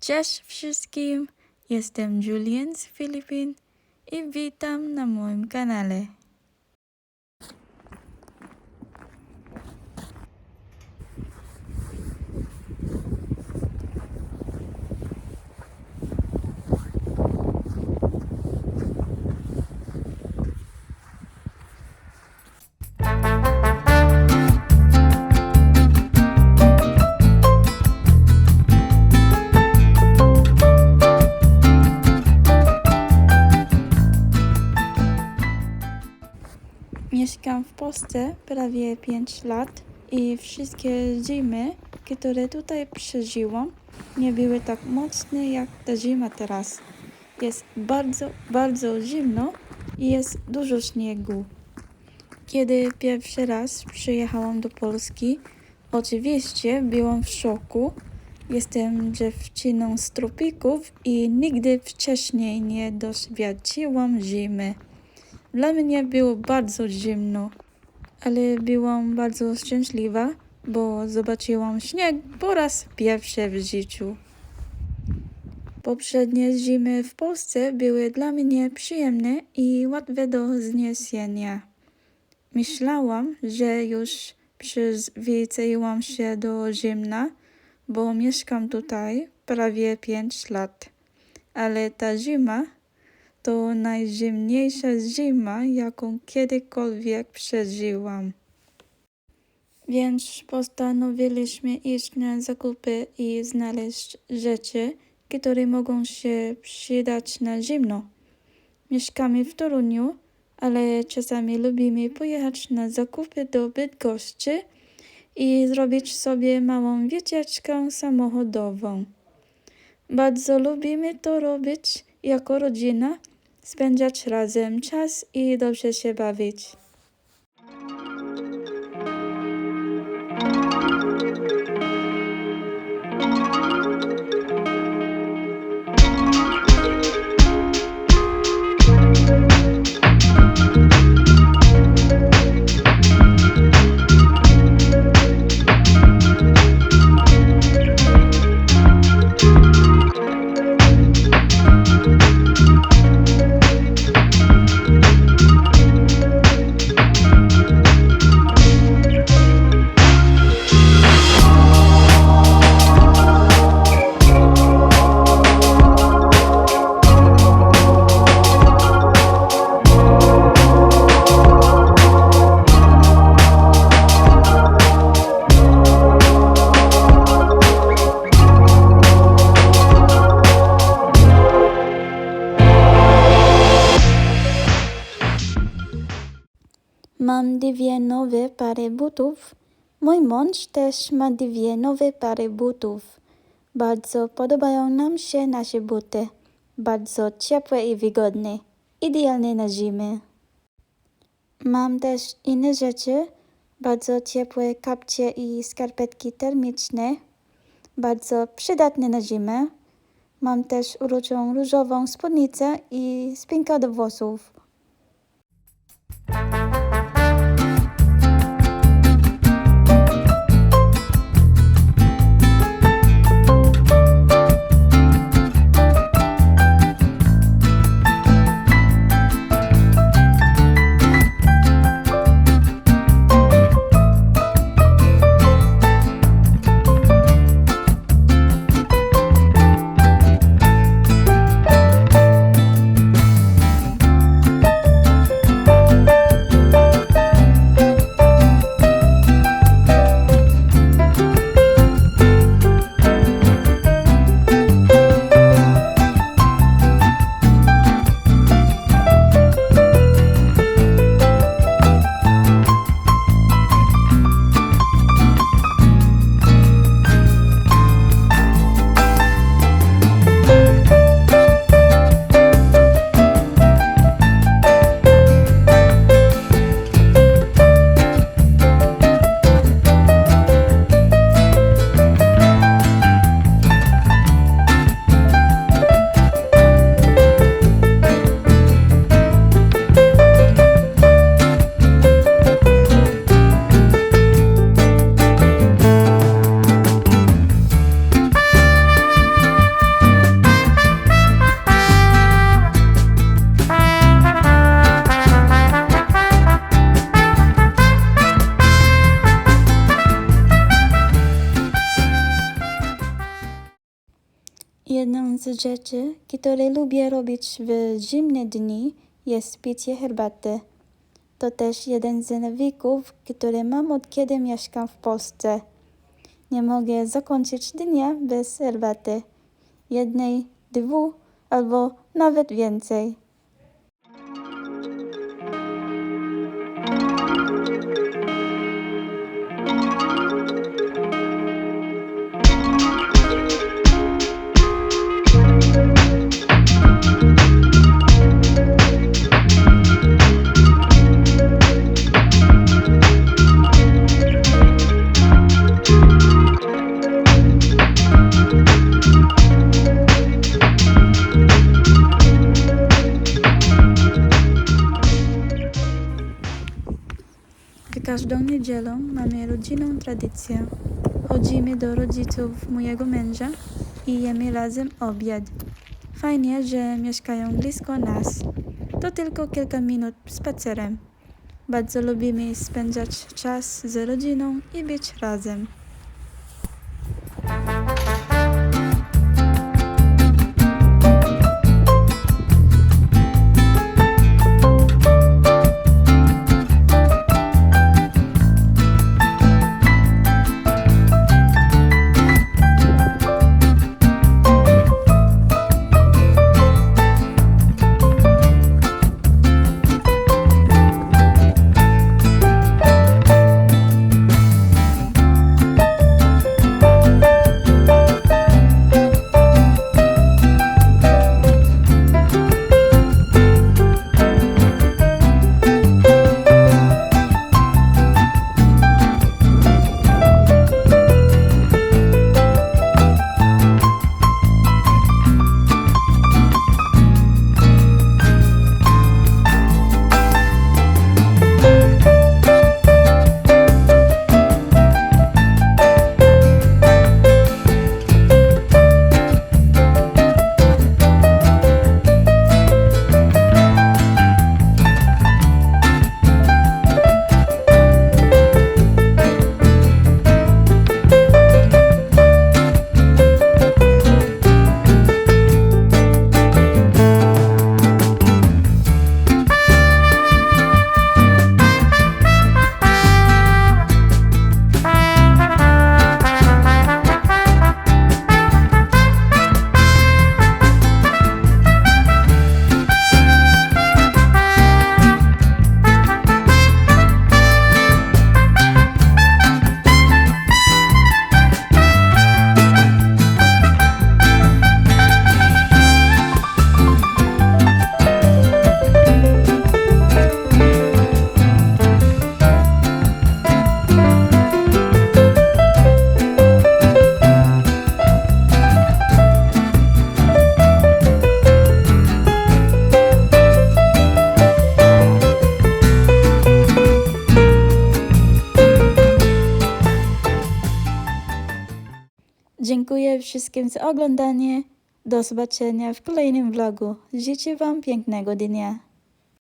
Cześć wszystkim, jestem Julian z Filipin i witam na moim kanale. Mieszkam w Polsce prawie 5 lat i wszystkie zimy, które tutaj przeżyłam, nie były tak mocne jak ta zima teraz. Jest bardzo, bardzo zimno i jest dużo śniegu. Kiedy pierwszy raz przyjechałam do Polski, oczywiście byłam w szoku. Jestem dziewczyną z tropików i nigdy wcześniej nie doświadczyłam zimy. Dla mnie było bardzo zimno, ale byłam bardzo szczęśliwa, bo zobaczyłam śnieg po raz pierwszy w życiu. Poprzednie zimy w Polsce były dla mnie przyjemne i łatwe do zniesienia. Myślałam, że już przyzwyczaiłam się do zimna, bo mieszkam tutaj prawie 5 lat. Ale ta zima to najzimniejsza zima, jaką kiedykolwiek przeżyłam. Więc postanowiliśmy iść na zakupy i znaleźć rzeczy, które mogą się przydać na zimno. Mieszkamy w Toruniu, ale czasami lubimy pojechać na zakupy do Bydgoszczy i zrobić sobie małą wycieczkę samochodową. Bardzo lubimy to robić jako rodzina, spędzać razem czas i dobrze się bawić. Mam dwie nowe pary butów. Mój mąż też ma dwie nowe pary butów. Bardzo podobają nam się nasze buty. Bardzo ciepłe i wygodne. Idealne na zimę. Mam też inne rzeczy. Bardzo ciepłe kapcie i skarpetki termiczne. Bardzo przydatne na zimę. Mam też uroczą różową spódnicę i spinkę do włosów. Jedną z rzeczy, które lubię robić w zimne dni, jest picie herbaty. To też jeden z nawyków, który mam od kiedy mieszkam w Polsce. Nie mogę zakończyć dnia bez herbaty. Jednej, dwóch albo nawet więcej. Każdą niedzielę mamy rodzinną tradycję. Chodzimy do rodziców mojego męża i jemy razem obiad. Fajnie, że mieszkają blisko nas. To tylko kilka minut spacerem. Bardzo lubimy spędzać czas z rodziną i być razem. Wszystkim za oglądanie. Do zobaczenia w kolejnym vlogu. Życzę Wam pięknego dnia.